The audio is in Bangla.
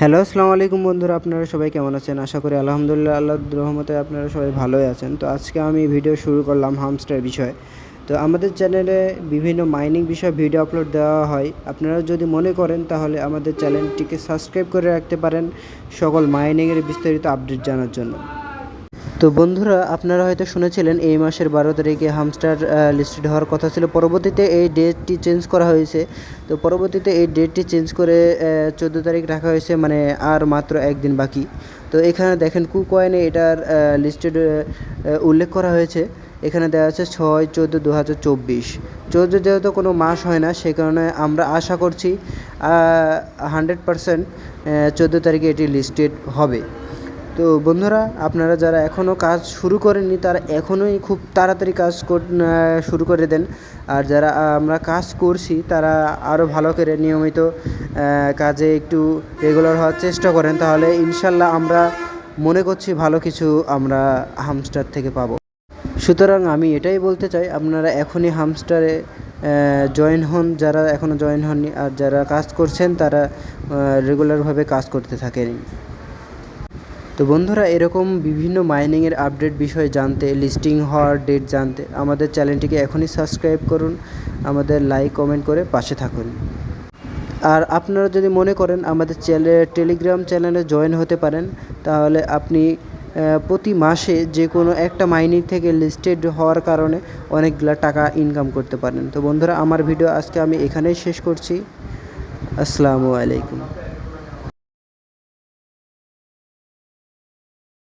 হ্যালো, আসসালামু আলাইকুম বন্ধুরা, আপনারা সবাই কেমন আছেন? আশা করি আলহামদুলিল্লাহ, আল্লাহর রহমতে আপনারা সবাই ভালোই আছেন। তো আজকে আমি ভিডিও শুরু করলাম হামস্টার বিষয়ে। তো আমাদের চ্যানেলে বিভিন্ন মাইনিং বিষয়ে ভিডিও আপলোড দেওয়া হয়। আপনারা যদি মনে করেন, তাহলে আমাদের চ্যানেলটিকে সাবস্ক্রাইব করে রাখতে পারেন সকল মাইনিংয়ের বিস্তারিত আপডেট জানার জন্য। তো বন্ধুরা, আপনারা হয়তো শুনেছিলেন, এই মাসের বারো তারিখে হামস্টার লিস্টেড হওয়ার কথা ছিল। পরবর্তীতে এই ডেটটি চেঞ্জ করা হয়েছে। তো পরবর্তীতে এই ডেটটি চেঞ্জ করে চোদ্দ তারিখ রাখা হয়েছে মানে আর মাত্র একদিন বাকি। তো এখানে দেখেন কু কয়েনে এটার লিস্টেড উল্লেখ করা হয়েছে। এখানে দেওয়া আছে ছয় চোদ্দ দু হাজার চব্বিশ। চোদ্দ যেহেতু কোনো মাস হয় না সেই কারণে আমরা আশা করছি হান্ড্রেড পারসেন্ট চোদ্দ তারিখে এটি লিস্টেড হবে। তো বন্ধুরা, আপনারা যারা এখনও কাজ শুরু করেননি, তারা এখনই খুব তাড়াতাড়ি কাজ শুরু করে দেন। আর যারা আমরা কাজ করছি, তারা আরও ভালো করে নিয়মিত কাজে একটু রেগুলার হওয়ার চেষ্টা করেন। তাহলে ইনশাল্লাহ আমরা মনে করছি ভালো কিছু আমরা হামস্টার থেকে পাবো। সুতরাং আমি এটাই বলতে চাই, আপনারা এখনই হামস্টারে জয়েন হন। যারা এখনও জয়েন হননি, আর যারা কাজ করছেন, তারা রেগুলারভাবে কাজ করতে থাকেন। তো বন্ধুরা, এরকম বিভিন্ন মাইনিংয়ের আপডেট বিষয়ে জানতে লিস্টিং হওয়ার ডেট জানতে, আমাদের চ্যানেলটিকে এখনই সাবস্ক্রাইব করুন, আমাদের লাইক কমেন্ট করে পাশে থাকুন। আর আপনারা যদি মনে করেন আমাদের টেলিগ্রাম চ্যানেলে জয়েন হতে পারেন, তাহলে আপনি প্রতি মাসে যে কোনো একটা মাইনিং থেকে লিস্টেড হওয়ার কারণে অনেকগুলো টাকা ইনকাম করতে পারেন। তো বন্ধুরা, আমার ভিডিও আজকে আমি এখানেই শেষ করছি। আসসালামু আলাইকুম।